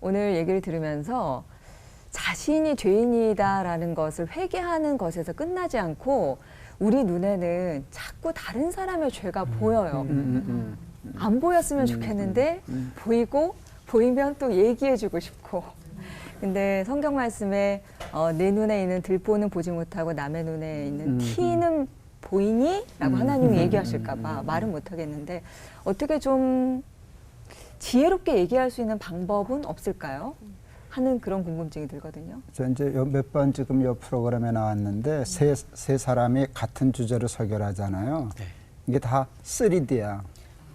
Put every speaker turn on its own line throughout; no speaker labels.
오늘 얘기를 들으면서 자신이 죄인이다라는 것을 회개하는 것에서 끝나지 않고 우리 눈에는 자꾸 다른 사람의 죄가 보여요.
음,
안 보였으면 좋겠는데 보이고 보이면 또 얘기해주고 싶고. 근데 성경 말씀에 어, 내 눈에 있는 들보는 보지 못하고 남의 눈에 있는
음,
티는 보이니? 라고
음,
하나님이
음,
얘기하실까봐 말은 못하겠는데 어떻게 좀 지혜롭게 얘기할 수 있는 방법은 없을까요? 하는 그런 궁금증이 들거든요.
저 이제 몇 번 지금 요 프로그램에 나왔는데 세, 세 사람이 같은 주제로 설교하잖아요.
네.
이게 다 3D야.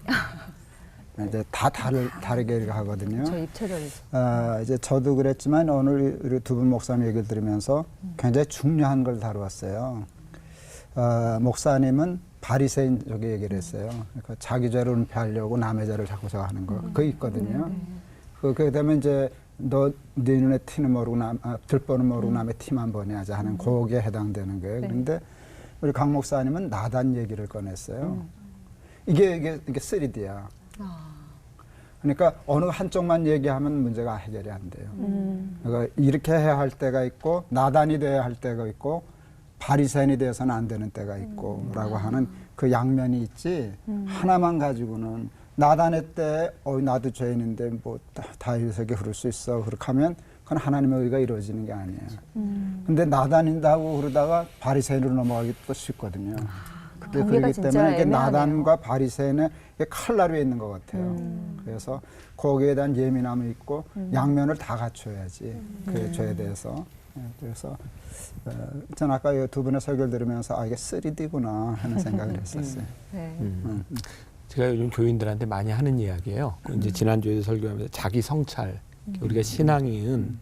이제 다 다르, 다르게 하거든요.
저 입체적이죠.
아, 이제 저도 그랬지만 오늘 우리 두분 목사님 얘기를 들으면서 굉장히 중요한 걸 다루었어요. 어, 목사님은 바리새인 쪽에 얘기를 했어요. 그러니까 자기 죄를 은폐하려고 남의 죄를 자꾸 저하는 거. 그거 있거든요. 그, 그게 되면 이제 너, 네 눈에 티는 모르고 남, 아, 들보는 모르고 남의 티만 보내 하자 하는 거기에 해당되는 거예요.
네.
그런데 우리 강 목사님은 나단 얘기를 꺼냈어요. 이게, 이게, 이게 3D야. 그러니까 어느 한쪽만 얘기하면 문제가 해결이 안 돼요.
음.
그러니까 이렇게 해야 할 때가 있고 나단이 돼야 할 때가 있고 바리새인이 돼서는 안 되는 때가 있고라고 하는 그 양면이 있지 하나만 가지고는 나단의 때 어, 나도 죄인인데 뭐 다- 다윗에게 흐를 수 있어 그렇게 하면 그건 하나님의 의가 이루어지는 게 아니에요. 근데 나단인다고 그러다가 바리새인으로 넘어가기 또 쉽거든요. 근데
경계가
그렇기
진짜
때문에 이게. 나단과 바리새인의 칼날이 있는 것 같아요. 그래서 거기에 대한 예민함이 있고 양면을 다 갖춰야지 그 죄에 대해서. 예, 그래서 어, 전 아까 이두 분의 설교를 들으면서 아 이게 3D구나 하는 생각을 했었어요.
네.
음.
제가 요즘 교인들한테 많이 하는 이야기예요. 그 이제 지난주에도 설교하면서 자기 성찰. 우리가 신앙인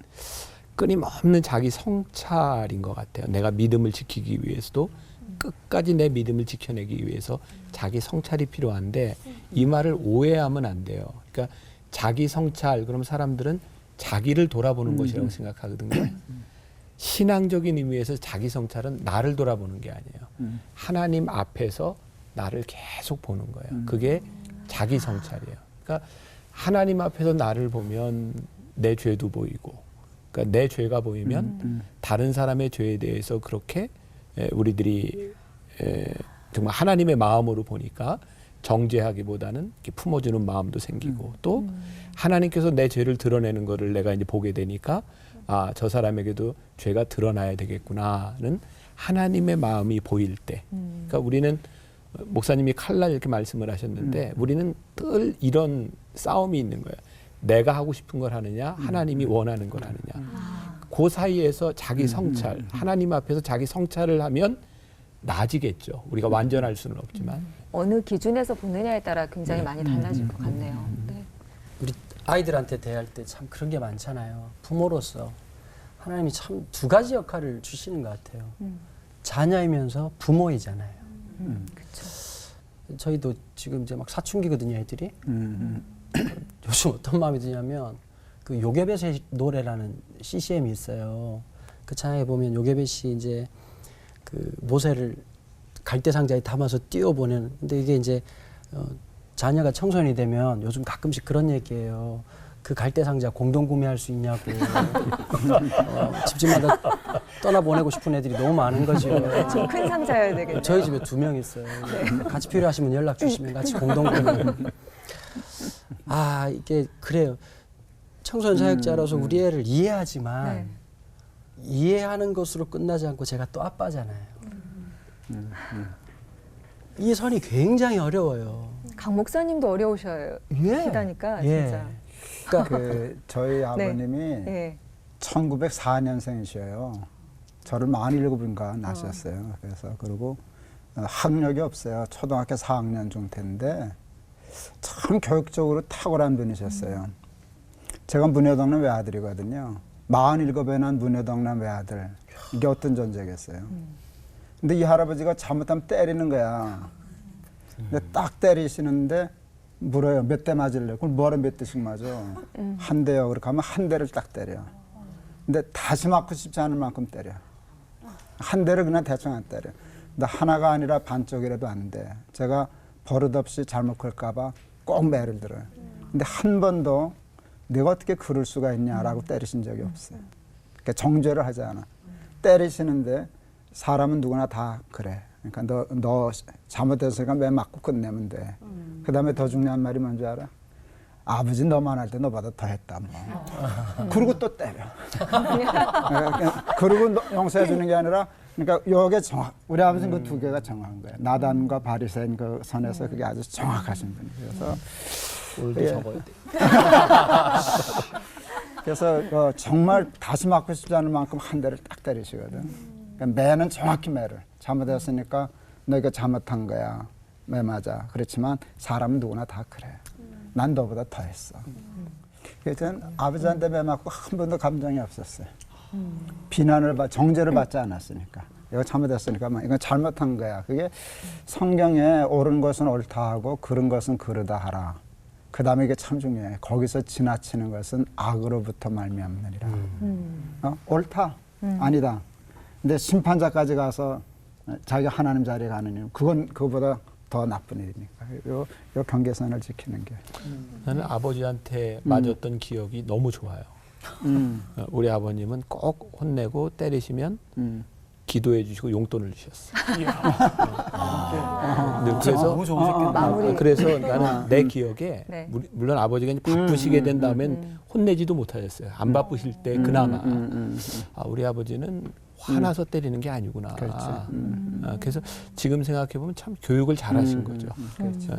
끊임없는 자기 성찰인 것 같아요. 내가 믿음을 지키기 위해서도 끝까지 내 믿음을 지켜내기 위해서 자기 성찰이 필요한데 이 말을 오해하면 안 돼요. 그러니까 자기 성찰 그럼 사람들은 자기를 돌아보는 것이라고 생각하거든요. 신앙적인 의미에서 자기 성찰은 나를 돌아보는 게 아니에요.
음.
하나님 앞에서 나를 계속 보는 거예요. 그게 자기 성찰이에요. 그러니까 하나님 앞에서 나를 보면 내 죄도 보이고, 그러니까 내 죄가 보이면
음.
다른 사람의 죄에 대해서 그렇게 에, 우리들이 에, 정말 하나님의 마음으로 보니까 정죄하기보다는 이렇게 품어주는 마음도 생기고 또 하나님께서 내 죄를 드러내는 거를 내가 이제 보게 되니까 아 저 사람에게도 죄가 드러나야 되겠구나는 하나님의 마음이 보일 때. 그러니까 우리는 목사님이 칼날 이렇게 말씀을 하셨는데 우리는 늘 이런 싸움이 있는 거예요. 내가 하고 싶은 걸 하느냐, 하나님이 원하는 걸 하느냐. 그 사이에서 자기 성찰, 하나님 앞에서 자기 성찰을 하면 나아지겠죠. 우리가 완전할 수는 없지만.
어느 기준에서 보느냐에 따라 굉장히
네.
많이 달라질 것 같네요. 네.
우리 아이들한테 대할 때 참 그런 게 많잖아요. 부모로서 하나님이 참 두 가지 역할을 주시는 것 같아요.
음.
자녀이면서 부모이잖아요.
음.
그렇죠.
저희도 지금 이제 막 사춘기거든요, 애들이.
음.
요즘 어떤 마음이 드냐면 그 요괴배의 노래라는 CCM이 있어요. 그 찬양에 보면 요괴배 씨 이제 그 모세를 갈대 상자에 담아서 띄워보내는 근데 이게 이제 어, 자녀가 청소년이 되면 요즘 가끔씩 그런 얘기예요. 그 갈대 상자 공동 구매할 수 있냐고 어, 집집마다 떠나 보내고 싶은 애들이 너무 많은 거죠.
좀큰 상자여야 되겠네요.
저희 집에 두 명 있어요. 같이 필요하시면 연락 주시면 같이 공동 구매. 아 이게 그래요. 청소년 사역자로서 우리 애를 이해하지만
네.
이해하는 것으로 끝나지 않고 제가 또 아빠잖아요. 이 선이 굉장히 어려워요.
강 목사님도 어려우셔요.
예.
시다니까
예.
진짜.
그러니까
그 저희 아버님이
네.
1904년생이셔요. 저를 47인가 나셨어요. 그래서 그리고 어, 학력이 없어요. 초등학교 4학년 중퇴인데 참 교육적으로 탁월한 분이셨어요. 제가 문효동남 외아들이거든요. 47에 난 문효동남 외아들. 이게 어떤 존재겠어요. 근데 이 할아버지가 잘못하면 때리는 거야. 근데 딱 때리시는데 물어요. 몇 대 맞을래? 그럼 뭐를 몇 대씩 맞아? 한 대요. 그렇게 하면 한 대를 딱 때려. 근데 다시 맞고 싶지 않을 만큼 때려. 한 대를 그냥 대충 안 때려. 근데 하나가 아니라 반쪽이라도 안 돼. 제가 버릇없이 잘못 걸까봐 꼭 매를 들어요. 근데 한 번도 내가 어떻게 그럴 수가 있냐라고 때리신 적이 없어요. 그러니까 정죄를 하지 않아. 때리시는데 사람은 누구나 다 그래. 그러니까 너, 너 잘못했으니까 매 맞고 끝내면 돼. 그 다음에 더 중요한 말이 뭔지 알아? 아버지 너만 할 때 너보다 더 했다. 뭐. 그리고 또 때려. 그러니까 그리고 너- 용서해 주는 게 아니라 그러니까 요게 정확 우리 아버지는 그두 개가 정확한 거예요. 나단과 바리새인 그 선에서 그게 아주 정확하신 분이에요. 그래서
오늘도
예.
적어야 돼.
그래서 어, 정말 다시 맞고 싶지 않을 만큼 한 대를 딱 때리시거든. 그러니까 매는 정확히 매를 잘못했으니까 너 이거 잘못한 거야. 매 맞아. 그렇지만 사람은 누구나 다 그래. 난 너보다 더 했어. 그래서 저는 아버지한테 매 맞고 한 번도 감정이 없었어요. 비난을 받, 정죄를 받지 않았으니까. 이거 잘못했으니까 막 이건 잘못한 거야. 그게 성경에 옳은 것은 옳다 하고 그른 것은 그르다 하라. 그 다음에 이게 참 중요해. 거기서 지나치는 것은 악으로부터 말미암느니라. 어? 옳다, 아니다. 근데 심판자까지 가서 자기가 하나님 자리에 가는 일, 그건 그거보다 더 나쁜 일이니까. 요, 요 경계선을 지키는 게.
나는 아버지한테 맞았던 기억이 너무 좋아요.
음,
어, 우리 아버님은 꼭 혼내고 때리시면
음.
기도해 주시고 용돈을 주셨어. 어. 네, 그래서
너무 좋으셨겠네.
마무리.
어, 그래서 나는 내 기억에
네.
물- 물론 아버지가 이제 바쁘시게 된 다음엔 혼내지도 못하셨어요. 안 바쁘실 때 그나마
음, 음,
아, 우리 아버지는 화나서 때리는 게 아니구나.
그렇지. 음.
아, 그래서 지금 생각해 보면 참 교육을 잘하신 거죠.
그렇지.
예.